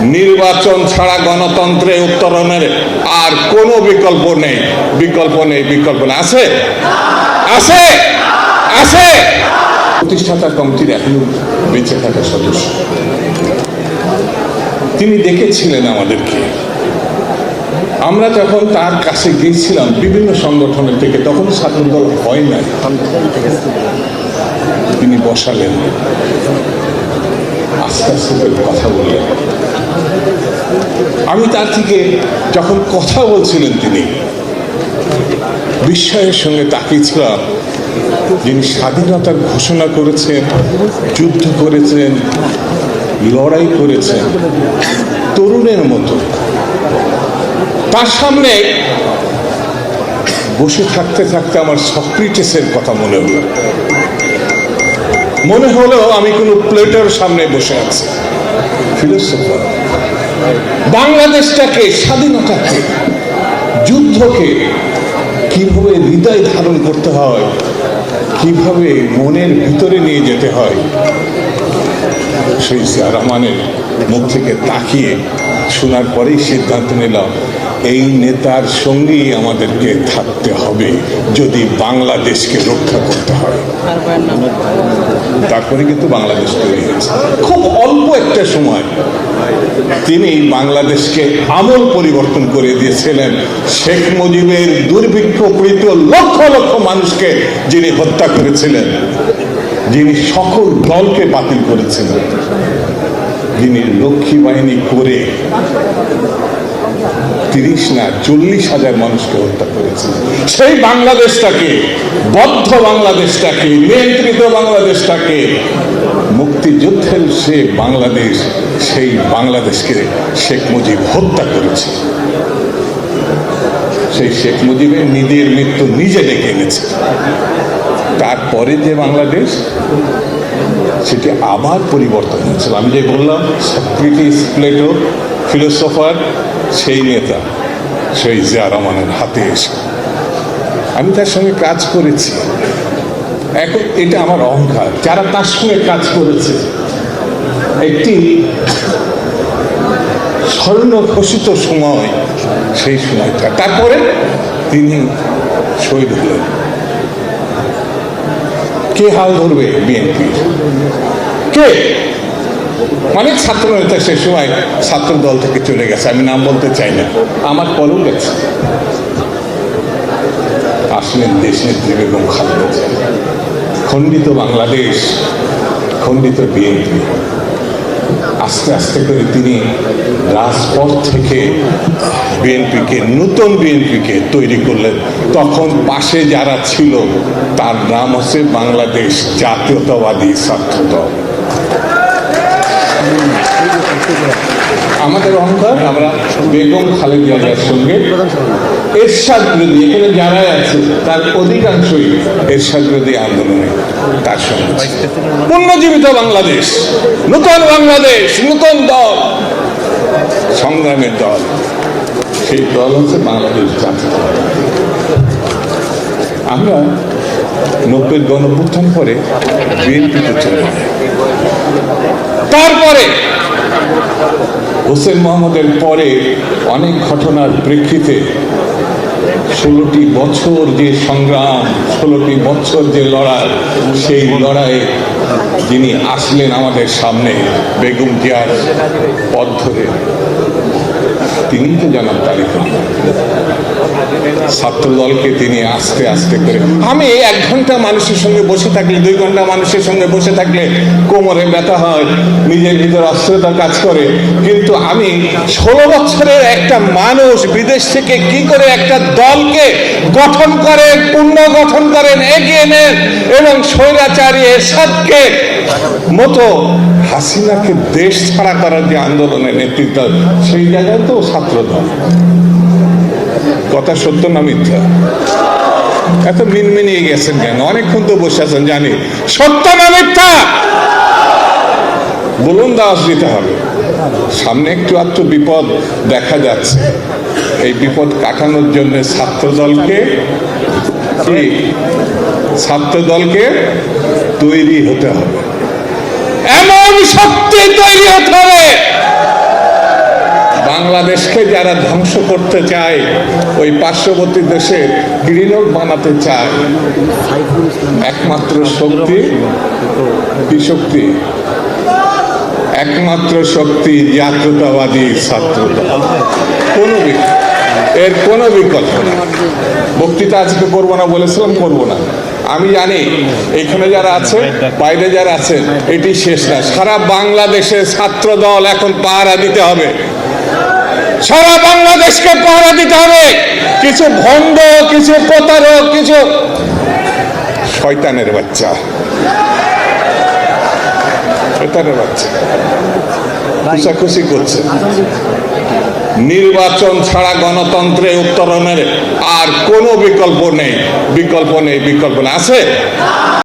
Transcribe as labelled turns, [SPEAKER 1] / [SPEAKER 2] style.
[SPEAKER 1] নির্বাচন ছাড়া গণতন্ত্রে উত্তরণের আর কোনো বিকল্প নেই। বিকল্প নেই বিকল্প নেই। আছে? আছে? আছে? প্রতিষ্ঠাতা কমিটির এখনও বেঁচে থাকা সদস্য। তিনি দেখেছিলেন আমাদেরকে। আমরা যখন তার কাছে গিয়েছিলাম বিভিন্ন সংগঠনের থেকে, তখন ছাত্রদল হয় নাই। তিনি বসালেন। আস্তে আস্তে কথা বললেন। আমি তার থেকে যখন কথা বলছিলেন তিনি, বিস্ময়ের সঙ্গে তাকিয়েছিলাম যিনি স্বাধীনতার ঘোষণা করেছেন, যুদ্ধ করেছেন, লড়াই করেছেন, তরুণের মতো। তার সামনে বসে থাকতে থাকতে আমার সক্রিটিসের কথা মনে হলো। মনে হলো আমি কোনো প্লেটের সামনে বসে আছি। ফিলোসফার। বাংলাদেশটাকে, স্বাধীনতাকে, যুদ্ধকে কীভাবে হৃদয় ধারণ করতে হয়, কীভাবে মনের ভিতরে নিয়ে যেতে হয়, সেই রহমানের মুখ থেকে তাকিয়ে শোনার পরেই সিদ্ধান্ত নিলাম এই নেতার সঙ্গেই আমাদেরকে থাকতে হবে, যদি বাংলাদেশকে রক্ষা করতে হয়। তারপরে কিন্তু বাংলাদেশ তৈরি হয়েছে। খুব অল্প একটা সময় তিনি বাংলাদেশকে আমল পরিবর্তন করে দিয়েছিলেন। শেখ মুজিবের দুর্ভিক্ষপীড়িত লক্ষ লক্ষ মানুষকে যিনি হত্যা করেছিলেন, যিনি সকল দলকে বাতিল করেছিলেন, যিনি লক্ষ্মী বাহিনী করে তিরিশ না চল্লিশ হাজার মানুষকে হত্যা করেছে সেই বাংলাদেশটাকে, বদ্ধ বাংলাদেশটাকে, নিয়ন্ত্রিত বাংলাদেশটাকে মুক্তিযুদ্ধের সে বাংলাদেশ, সেই বাংলাদেশকে শেখ মুজিব হত্যা করেছে সেই শেখ মুজিবের নিজের মৃত্যু নিজে ডেকে এনেছে। তারপরে যে বাংলাদেশ, সেটি আবার পরিবর্তন হয়েছিল। আমি যে বললাম, সক্রেটিস প্লেটো ফিলোসফার সেই নেতা, সেই জিয়া রহমানের হাতে এসে। আমি তার সঙ্গে কাজ করেছি। এখন এটা আমার অহংকার। যারা তার সঙ্গে কাজ করেছে, একটি স্বর্ণ ঘোষিত সময়, সেই সময়টা। তারপরে তিনি শহীদ হলেন। কে হাল ধরবে বিএনপি? কে? অনেক ছাত্র নেতা সে সময় ছাত্র দল থেকে চলে গেছে, আমি নাম বলতে চাই না। আমার পরেও গেছে। আসলেন দেশ নেত্রী বেগম খালেদা জিয়া। খণ্ডিত বাংলাদেশ, খণ্ডিত বিএনপি। আস্তে আস্তে করে তিনি রাজপথ থেকে বিএনপিকে, নতুন বিএনপিকে তৈরি করলেন। তখন পাশে যারা ছিল, তার নাম হচ্ছে বাংলাদেশ জাতীয়তাবাদী ছাত্র দল আমাদের অহংকার আমরা বেগম খালেদা জিয়ার সঙ্গে। এরশাদ বিরোধী, এখানে যারা আছে, তার অধিকাংশই এরশাদ বিরোধী আন্দোলনে তার সঙ্গে। পুনর্জীবিত বাংলাদেশ, নতুন বাংলাদেশ, নতুন দল, সংগ্রামের দল। সেই দল হচ্ছে বাংলাদেশ জাতীয় আমরা নব্বই গণপুত্থান করে বিএনপিতে চলে তারপরে হোসেন মোহাম্মদের পরে অনেক ঘটনার প্রেক্ষিতে ষোলোটি বছর যে সংগ্রাম, ষোলোটি বছর যে লড়াই, সেই লড়াইয়ে যিনি আসলেন আমাদের সামনে, বেগম জিয়ার পথ ধরে তিনি তো জানান তারিখ। ছাত্র দলকে তিনি আস্তে আস্তে করে আমি এক ঘণ্টা মানুষের সঙ্গে বসে থাকলে, দুই ঘণ্টা মানুষের সঙ্গে বসে থাকলে কোমরে ব্যথা হয়, নিজের ভিতর অস্থিরতা কাজ করে। কিন্তু আমি ষোলো বছরের একটা মানুষ বিদেশ থেকে কি করে একটা দলকে গঠন করেন পূর্ণ গঠন করেন এগিয়ে নেন এবং স্বৈরাচারী এরশাদকে মতো হাসিনাকে দেশ ছাড়া করার যে আন্দোলনের নেতৃত্ব, সেই জায়গায় তো ছাত্র দল কথা সত্য না মিথ্যা? এত মিনমিনিয়ে গেছেন কেন? অনেকক্ষণ তো বসে আছেন, জানি। সত্য না মিথ্যা? বলুন দাস দিতে হবে। সামনে একটু আধটু বিপদ দেখা যাচ্ছে। এই বিপদ কাটানোর জন্য ছাত্র দলকে ছাত্র দলকে তৈরি হতে হবে। এমন শক্তি তৈরি হতে হবে ধ্বংস করতে চায়, ওই পার্শ্ববর্তী দেশে গৃহক বানাতে চায়। একমাত্র শক্তি কি শক্তি একমাত্র শক্তি জাতীয়তাবাদী ছাত্রদল কোনো এর কোনো বিকল্প বক্তৃতা আজকে করব না, বলেছিলাম করব না। আমি জানি, এখানে যারা আছে, বাইরে যারা আছেন এটি শেষ না। সারা বাংলাদেশে ছাত্র দল এখন পাহারা দিতে হবে। সারা বাংলাদেশকে পাহারা দিতে হবে। কিছু ভণ্ড, কিছু প্রতারক, কিছু শয়তানের বাচ্চা। শয়তানের বাচ্চা। করছে। নির্বাচন ছাড়া গণতন্ত্রে উত্তরণের আর কোনো বিকল্প নেই। বিকল্প নেই বিকল্প নেই। আছে?